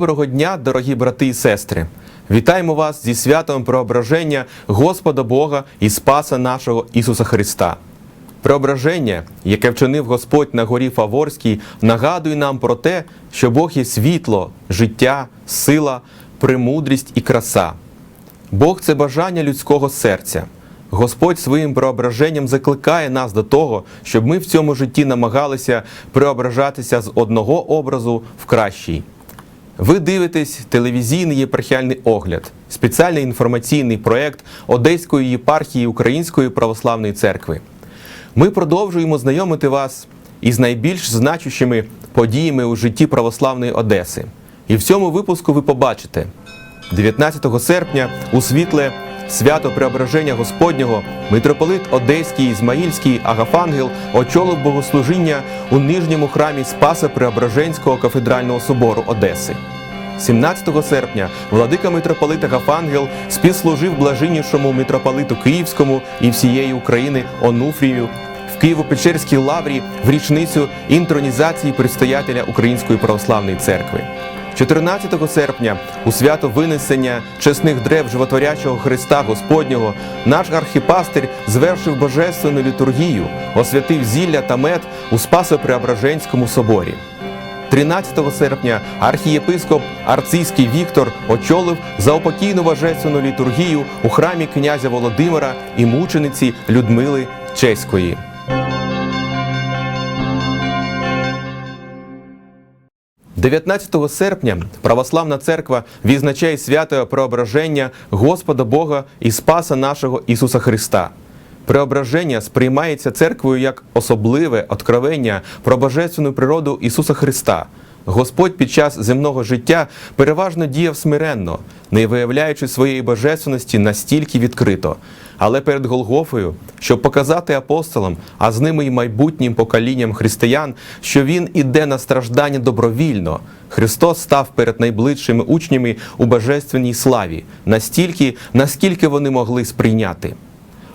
Доброго дня, дорогі брати і сестри! Вітаємо вас зі святом Преображення Господа Бога і Спаса нашого Ісуса Христа. Преображення, яке вчинив Господь на горі Фаворській, нагадує нам про те, що Бог є світло, життя, сила, премудрість і краса. Бог це бажання людського серця. Господь своїм преображенням закликає нас до того, щоб ми в цьому житті намагалися преображатися з одного образу в кращий. Ви дивитесь телевізійний єпархіальний огляд, спеціальний інформаційний проєкт Одеської єпархії Української православної церкви. Ми продовжуємо знайомити вас із найбільш значущими подіями у житті православної Одеси. І в цьому випуску ви побачите 19 серпня у світле свято Преображення Господнього митрополит Одеський Ізмаїльський Агафангел очолив богослужіння у нижньому храмі Спаса Преображенського кафедрального собору Одеси. 17 серпня владика митрополит Агафангел співслужив блаженнішому митрополиту Київському і всієї України Онуфрію в Києво-Печерській лаврі в річницю інтронізації предстоятеля Української православної церкви. 14 серпня у свято винесення чесних древ животворячого Христа Господнього наш архіпастир звершив божественну літургію, освятив зілля та мед у Спасо-Преображенському соборі. 13 серпня архієпископ Арцийський Віктор очолив заупокійну божественну літургію у храмі князя Володимира і мучениці Людмили Чеської. – 19 серпня Православна церква відзначає свято Преображення Господа Бога і Спаса нашого Ісуса Христа. Преображення сприймається церквою як особливе откровення про божественну природу Ісуса Христа. Господь під час земного життя переважно діяв смиренно, не виявляючи своєї божественності настільки відкрито. Але перед Голгофою, щоб показати апостолам, а з ними й майбутнім поколінням християн, що Він іде на страждання добровільно, Христос став перед найближчими учнями у божественній славі, настільки, наскільки вони могли сприйняти.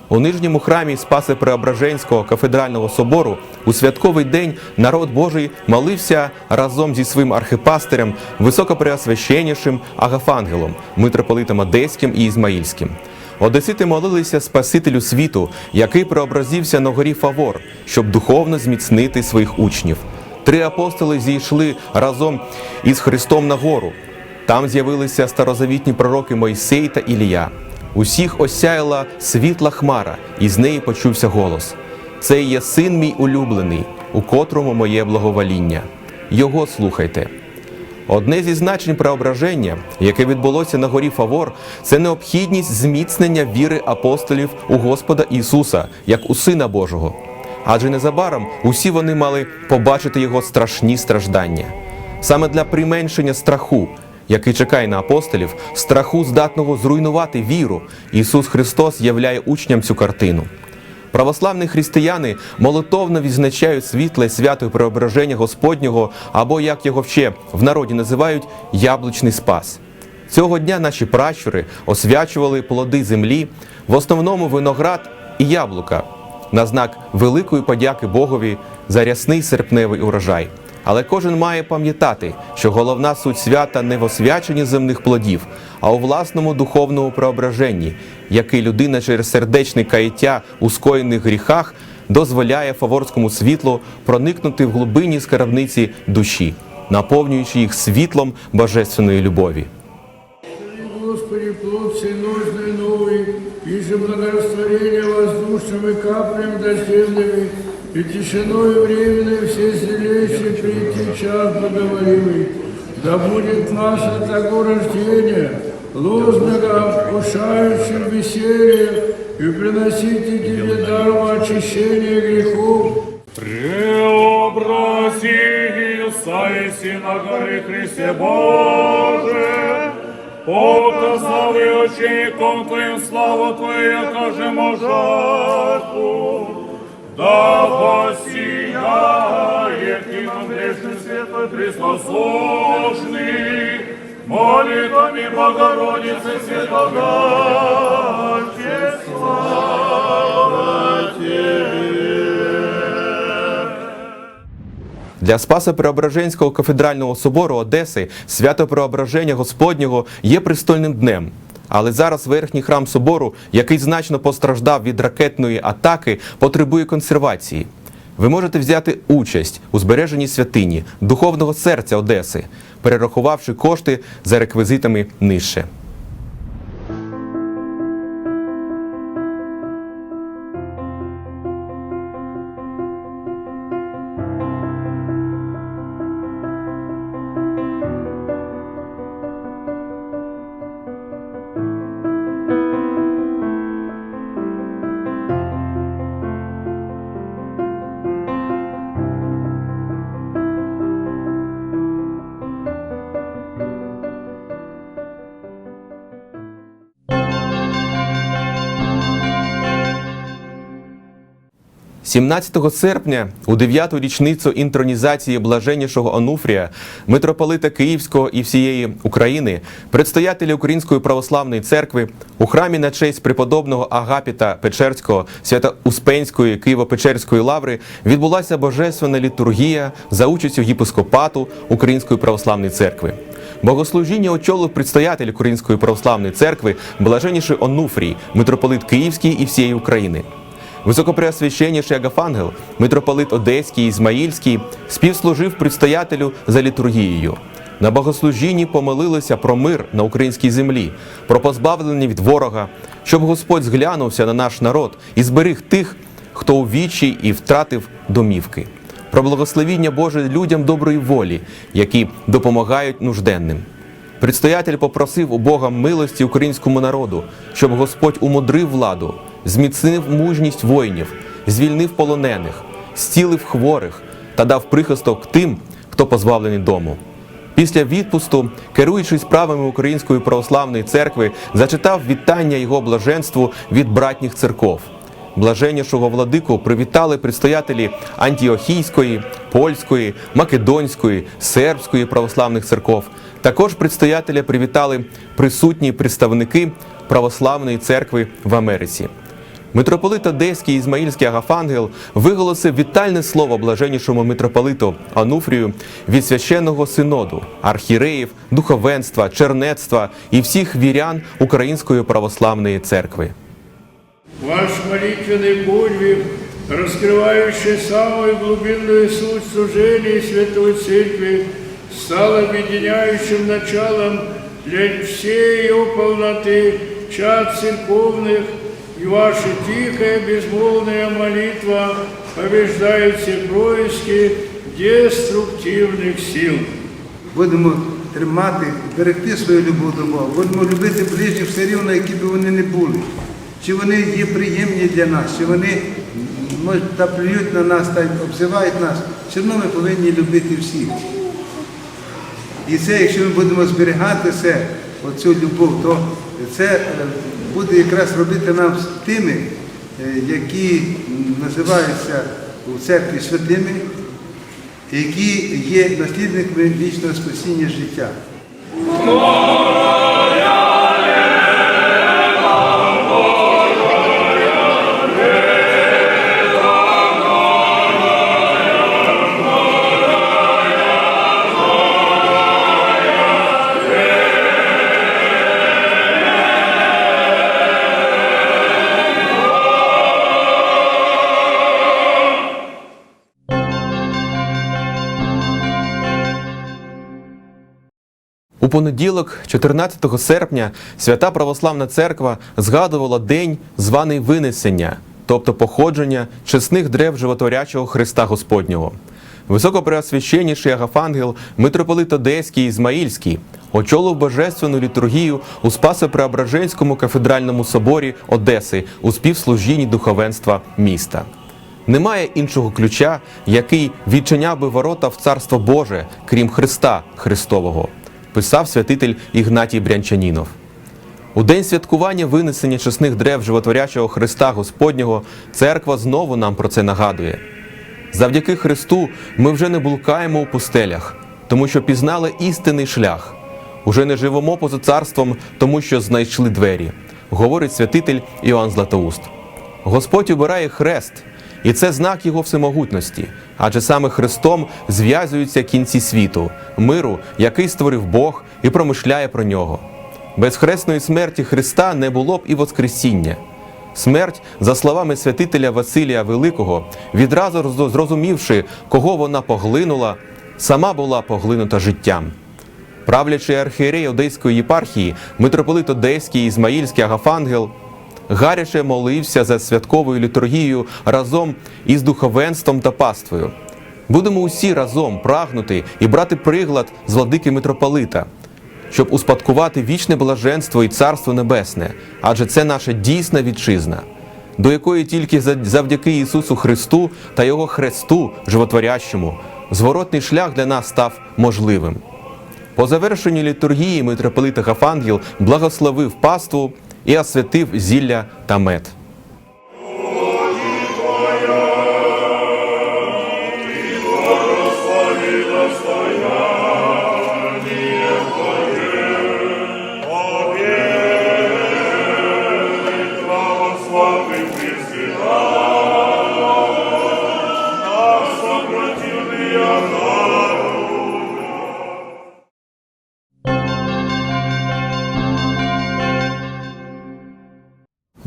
У нижньому храмі Спаси Преображенського кафедрального собору у святковий день народ Божий молився разом зі своїм архипастирем, високопреосвященнішим Агафангелом, митрополитом Одеським і Ізмаїльським. Одесити молилися Спасителю світу, який преобразився на горі Фавор, щоб духовно зміцнити своїх учнів. Три апостоли зійшли разом із Христом на гору. Там з'явилися старозавітні пророки Мойсей та Ілія. Усіх осяяла світла хмара, і з неї почувся голос: Це є син мій улюблений, у котрому моє благовоління. Його слухайте. Одне зі значень преображення, яке відбулося на горі Фавор, це необхідність зміцнення віри апостолів у Господа Ісуса, як у Сина Божого. Адже незабаром усі вони мали побачити його страшні страждання. Саме для применшення страху, який чекає на апостолів, страху здатного зруйнувати віру, Ісус Христос являє учням цю картину. Православні християни молитовно відзначають світле свято Преображення Господнього, або, як його ще в народі називають, яблучний спас. Цього дня наші пращури освячували плоди землі, в основному виноград і яблука, на знак великої подяки Богові за рясний серпневий урожай. Але кожен має пам'ятати, що головна суть свята не в освяченні земних плодів, а у власному духовному преображенні, який людина через сердечне каяття у скоєних гріхах дозволяє фаворському світлу проникнути в глибині скарбниці душі, наповнюючи їх світлом божественної любові. Господи, плод всеножный новый, и же благорастворение воздушным и каплями дождевными, и тишиною временной все зелещий прийти час благоволивый. Да будет наше того рождения, лозного, вкушающим веселье, и приносите тебе даром очищения грехов, Преобразился и на горе Христе Боже, показал и учеником Твоим славу Твою, окажемо жертву, да посияет и нам грешный светлый Христосложный, молитвами Богородицы Святогорче, слава Тебе. Для Спасо-Преображенського кафедрального собору Одеси свято Преображення Господнього є престольним днем. Але зараз верхній храм собору, який значно постраждав від ракетної атаки, потребує консервації. Ви можете взяти участь у збереженні святині духовного серця Одеси, перерахувавши кошти за реквізитами нижче. – 17 серпня, у 9-ту річницю інтронізації блаженнішого Онуфрія, митрополита Київського і всієї України, предстоятелі Української православної церкви у храмі на честь преподобного Агапіта Печерського Свято-Успенської Києво-Печерської лаври відбулася божественна літургія за участю єпископату Української православної церкви. Богослужіння очолив предстоятель Української православної церкви блаженніший Онуфрій, митрополит Київський і всієї України. Високопреосвященніший Агафангел, митрополит Одеський Ізмаїльський, співслужив предстоятелю за літургією. На богослужінні помолилися про мир на українській землі, про позбавлення від ворога, щоб Господь зглянувся на наш народ і зберіг тих, хто у вічі і втратив домівки, про благословіння Боже людям доброї волі, які допомагають нужденним. Предстоятель попросив у Бога милості українському народу, щоб Господь умудрив владу, зміцнив мужність воїнів, звільнив полонених, зцілив хворих та дав прихисток тим, хто позбавлений дому. Після відпусту, керуючись справами Української православної церкви, зачитав вітання його блаженству від братніх церков. Блаженнішого владику привітали предстоятелі Антіохійської, польської, македонської, сербської православних церков. Також предстоятеля привітали присутні представники православної церкви в Америці. Митрополит Одеський Ізмаїльський Агафангел виголосив вітальне слово блаженнішому митрополиту Ануфрію від священного синоду, архіреїв, духовенства, чернецтва і всіх вірян Української православної церкви. Ваш молитвенный подвиг, раскрывающий самую глубинную суть служения Святой Церкви, стал объединяющим началом для всей ее полноты чад церковных, и ваша тихая, безмолвная молитва побеждает все происки деструктивных сил. Будемо тримати, берегти свою любов до Бога, будемо любити ближніх все рівно, які б вони не були. Чи вони є приємні для нас, чи вони може, та плюють на нас та обзивають нас, все одно ми повинні любити всіх. І це, якщо ми будемо зберігати це, оцю любов, то це е, буде якраз робити нам з тими, е, які називаються у церкві святими, які є наслідниками вічного спасіння життя. Понеділок, 14 серпня, Свята Православна Церква згадувала день, званий Винесення, тобто походження чесних древ животворячого Христа Господнього. Високопреосвященніший Агафангел, митрополит Одеський Ізмаїльський, очолив божественну літургію у Спасо-Преображенському кафедральному соборі Одеси у співслужінні духовенства міста. Немає іншого ключа, який відчиняв би ворота в Царство Боже, крім Христа Христового, писав святитель Ігнатій Брянчанінов. У день святкування винесення чесних древ животворячого Христа Господнього церква знову нам про це нагадує. Завдяки Христу ми вже не блукаємо у пустелях, тому що пізнали істинний шлях. Уже не живемо поза царством, тому що знайшли двері, говорить святитель Іоанн Златоуст. Господь обирає хрест, І це знак Його всемогутності, адже саме Христом зв'язуються кінці світу, миру, який створив Бог і промишляє про нього. Без хресної смерті Христа не було б і Воскресіння. Смерть, за словами святителя Василія Великого, відразу зрозумівши, кого вона поглинула, сама була поглинута життям. Правлячий архієрей Одеської єпархії, митрополит Одеський Ізмаїльський Агафангел, гаряче молився за святковою літургією разом із духовенством та паствою. Будемо усі разом прагнути і брати приклад з владики митрополита, щоб успадкувати вічне блаженство і царство небесне, адже це наша дійсна вітчизна, до якої тільки за- завдяки Ісусу Христу та Його Хресту, животворящому, зворотний шлях для нас став можливим. По завершенні літургії митрополит Агафангел благословив паству і освятив зілля та мед.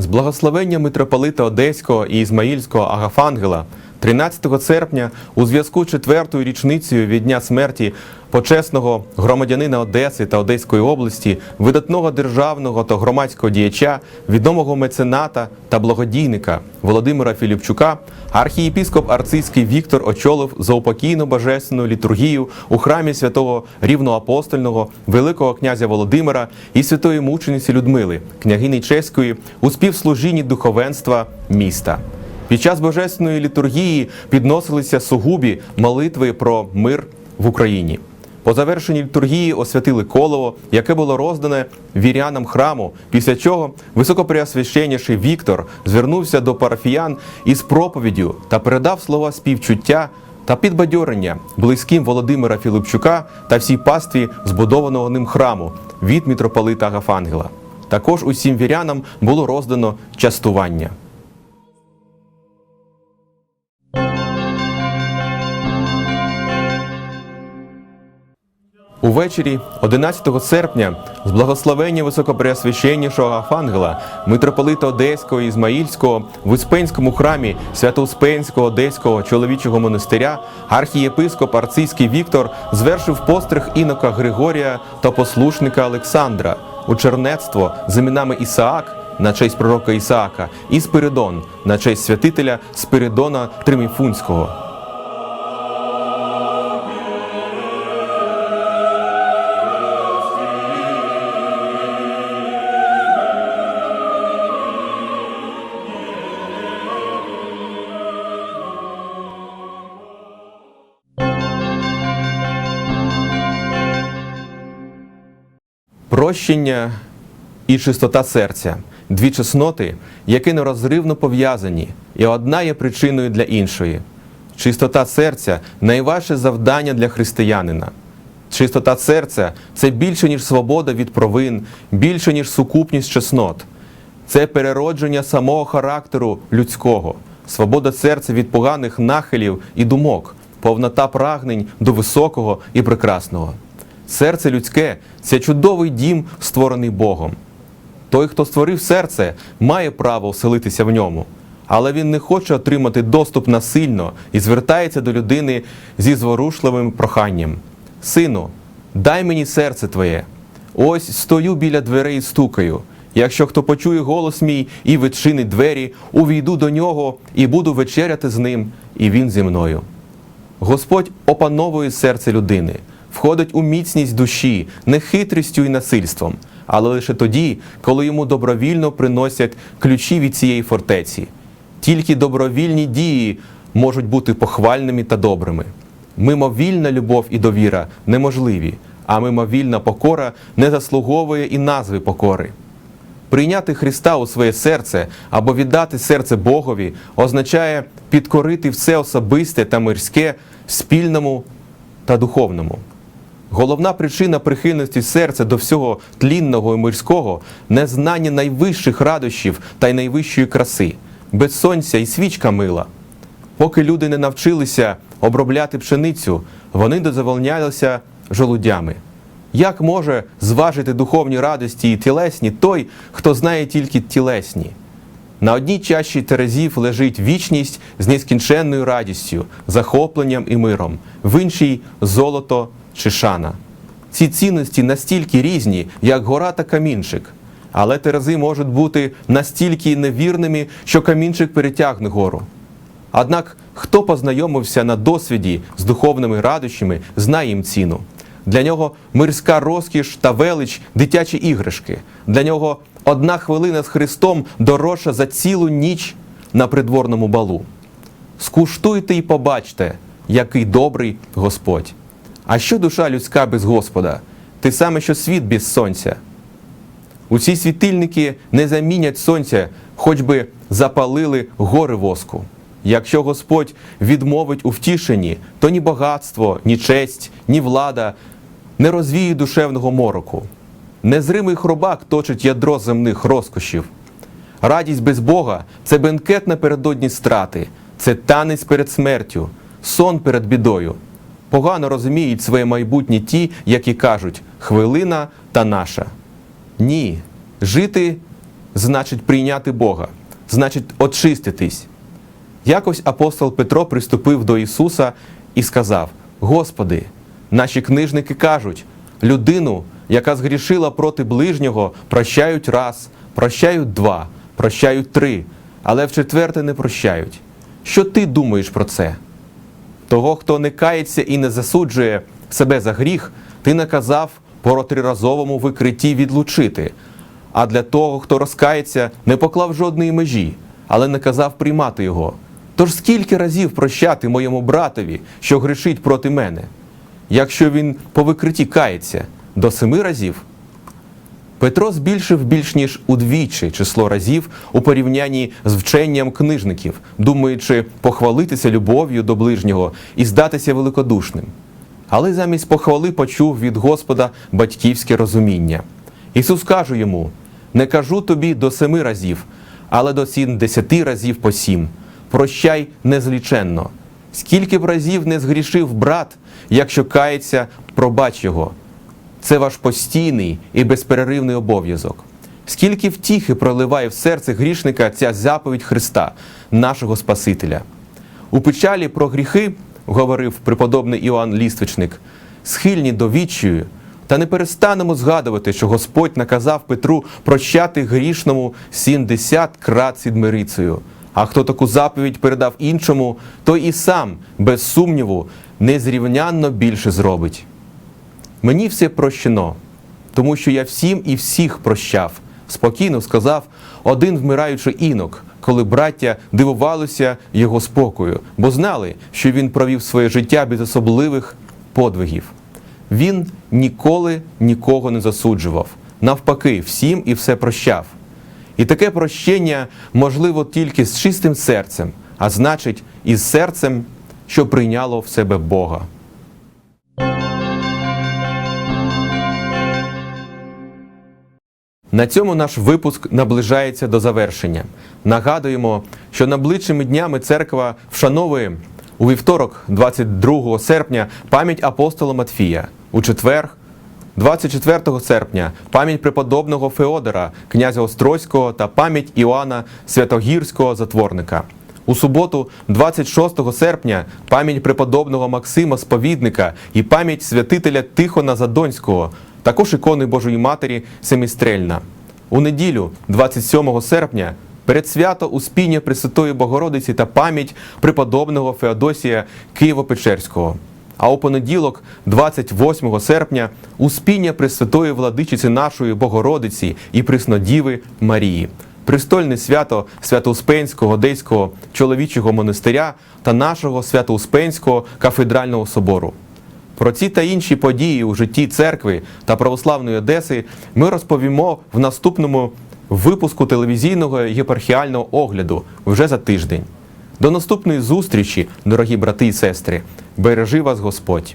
Благословення митрополита Одеського і Ізмаїльського Агафангела 13 серпня у зв'язку з четвертою річницею від дня смерті почесного громадянина Одеси та Одеської області, видатного державного та громадського діяча, відомого мецената та благодійника Володимира Філіпчука, архієпіскоп Арцизький Віктор очолив заупокійну божественну літургію у храмі святого рівноапостольного Великого князя Володимира і святої мучениці Людмили, княгині Чеської, у співслужінні духовенства міста. Під час божественної літургії підносилися сугубі молитви про мир в Україні. По завершенні літургії освятили колово, яке було роздане вірянам храму, після чого високопреосвященніший Віктор звернувся до парафіян із проповіддю та передав слова співчуття та підбадьорення близьким Володимира Філипчука та всій пастві збудованого ним храму від мітрополита Агафангела. Також усім вірянам було роздано частування. Увечері 11 серпня з благословення високопреосвященнішого Афангела, митрополита Одеського і Ізмаїльського в Успенському храмі Свято-Успенського Одеського чоловічого монастиря архієпископ Арцизький Віктор звершив постриг інока Григорія та послушника Олександра у чернецтво з іменами Ісаак на честь пророка Ісаака і Спиридон на честь святителя Спиридона Триміфунського. Прощення і чистота серця дві чесноти, які нерозривно пов'язані, і одна є причиною для іншої. Чистота серця найважче завдання для християнина. Чистота серця це більше, ніж свобода від провин, більше, ніж сукупність чеснот. Це переродження самого характеру людського, свобода серця від поганих нахилів і думок, повнота прагнень до високого і прекрасного. Серце людське це чудовий дім, створений Богом. Той, хто створив серце, має право оселитися в ньому, але він не хоче отримати доступ насильно і звертається до людини зі зворушливим проханням: Сину, дай мені серце твоє. Ось стою біля дверей і стукаю. Якщо хто почує голос мій і відчинить двері, увійду до нього і буду вечеряти з ним, і він зі мною. Господь опановує серце людини, входить у міцність душі, не хитрістю і насильством, але лише тоді, коли йому добровільно приносять ключі від цієї фортеці. Тільки добровільні дії можуть бути похвальними та добрими. Мимовільна любов і довіра неможливі, а мимовільна покора не заслуговує і назви покори. Прийняти Христа у своє серце або віддати серце Богові означає підкорити все особисте та мирське спільному та духовному. Головна причина прихильності серця до всього тлінного і мирського незнання найвищих радощів та й найвищої краси, без сонця і свічка мила. Поки люди не навчилися обробляти пшеницю, вони дозаволнялися жолудями. Як може зважити духовні радості і тілесні той, хто знає тільки тілесні? На одній чаші терезів лежить вічність з нескінченною радістю, захопленням і миром, в іншій золото чи шана. Ці цінності настільки різні, як гора та камінчик, але терези можуть бути настільки невірними, що камінчик перетягне гору. Однак, хто познайомився на досвіді з духовними радощами, знає їм ціну. Для нього мирська розкіш та велич дитячі іграшки. Для нього одна хвилина з Христом дорожча за цілу ніч на придворному балу. Скуштуйте і побачте, який добрий Господь. А що душа людська без Господа? Те саме, що світ без сонця. У ці світильники не замінять сонця, хоч би запалили гори воску. Якщо Господь відмовить у втішенні, то ні багатство, ні честь, ні влада не розвіє душевного мороку. Незримий хробак точить ядро земних розкошів. Радість без Бога це бенкет напередодні страти, це танець перед смертю, сон перед бідою. Погано розуміють своє майбутнє ті, які кажуть хвилина та наша. Ні, жити значить прийняти Бога, значить очиститись. Якось апостол Петро приступив до Ісуса і сказав: Господи, наші книжники кажуть, людину, яка згрішила проти ближнього, прощають раз, прощають два, прощають три, але в четверте не прощають. Що ти думаєш про це? Того, хто не кається і не засуджує себе за гріх, ти наказав по триразовому викритті відлучити. А для того, хто розкається, не поклав жодної межі, але наказав приймати його. Тож скільки разів прощати моєму братові, що грішить проти мене? Якщо він по викритті кається, до семи разів? Петро збільшив більш ніж удвічі число разів у порівнянні з вченням книжників, думаючи похвалитися любов'ю до ближнього і здатися великодушним. Але замість похвали почув від Господа батьківське розуміння. Ісус каже йому: не кажу тобі до семи разів, але до сімдесяти разів по сім. Прощай незліченно. Скільки б разів не згрішив брат, якщо кається, пробач його. Це ваш постійний і безперервний обов'язок. Скільки втіхи проливає в серце грішника ця заповідь Христа, нашого Спасителя. У печалі про гріхи, говорив преподобний Іоанн Ліствичник, схильні до відчаю, та не перестанемо згадувати, що Господь наказав Петру прощати грішному 70 крат з Мирицею. А хто таку заповідь передав іншому, той і сам, без сумніву, незрівнянно більше зробить. Мені все прощено, тому що я всім і всіх прощав, спокійно сказав один вмираючий інок, коли браття дивувалися його спокою, бо знали, що він провів своє життя без особливих подвигів. Він ніколи нікого не засуджував, навпаки, всім і все прощав. І таке прощення можливо тільки з чистим серцем, а значить, із серцем, що прийняло в себе Бога. На цьому наш випуск наближається до завершення. Нагадуємо, що найближчими днями церква вшановує у вівторок, 22 серпня, пам'ять апостола Матфія, у четвер, 24 серпня, пам'ять преподобного Феодора, князя Острозького та пам'ять Іоанна Святогірського затворника. У суботу, 26 серпня, пам'ять преподобного Максима Сповідника і пам'ять святителя Тихона Задонського, також ікони Божої Матері Семістрельна. У неділю, 27 серпня, передсвято Успіння Пресвятої Богородиці та пам'ять преподобного Феодосія Києво-Печерського. А у понеділок, 28 серпня, Успіння Пресвятої Владичиці нашої Богородиці і Преснодіви Марії престольне свято Свято-Успенського Одеського чоловічого монастиря та нашого Свято-Успенського кафедрального собору. Про ці та інші події у житті церкви та православної Одеси ми розповімо в наступному випуску телевізійного єпархіального огляду вже за тиждень. До наступної зустрічі, дорогі брати і сестри. Бережи вас Господь!